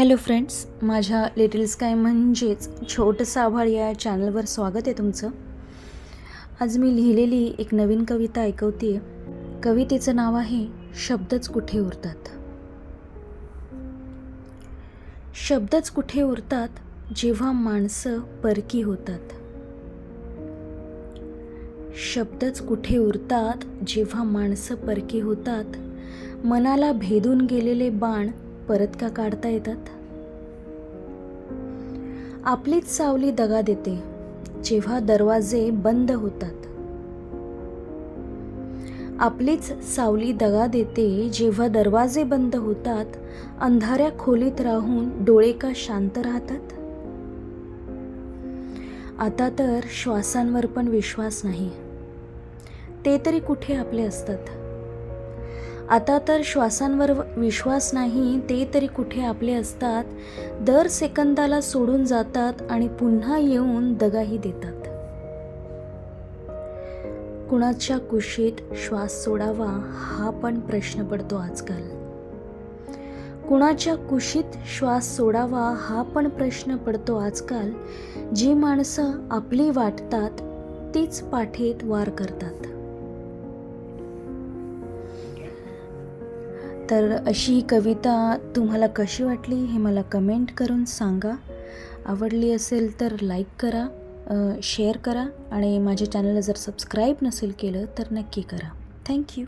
Hello friends माझ्या little sky म्हणजेच छोटं आभाळ या चॅनलवर स्वागत आहे तुमचं. आज मी लिहिलेली एक नवीन कविता ऐकवते कवितेचं नाव आहे शब्दच कुठे उरतात? शब्दच कुठे उरतात जेव्हा माणसं परकी होतात? शब्दच कुठे उरतात जेव्हा माणसं परकी होतात? मनाला भेदून गेलेले बाण परत का काढता येतात? आपलीच सावली दगा देते जेव्हा दरवाजे बंद होतात. आपलीच सावली दगा देते जेव्हा दरवाजे बंद होतात अंधाऱ्या खोलीत राहून डोळे का शांत राहतात? आता तर श्वासांवर पण विश्वास नाही. ते तरी कुठे आपले असतात? आता तर श्वासांवर विश्वास नाही ते तरी कुठे आपले असतात. दर सेकंदाला सोडून जातात आणि पुन्हा येऊन दगाही देतात. कुणाच्या कुशीत श्वास सोडावा हा पण प्रश्न पडतो आजकाल. कुणाच्या कुशीत श्वास सोडावा हा पण प्रश्न पडतो आजकाल. जी माणसं आपली वाटतात तीच पाठीत वार करतात. तर अशी ही कविता तुम्हाला कशी वाटली हे मला कमेंट करून सांगा. आवडली असेल तर लाईक करा शेअर करा आणि माझ्या चॅनलला जर सबस्क्राईब नसेल केलं तर नक्की करा. थँक्यू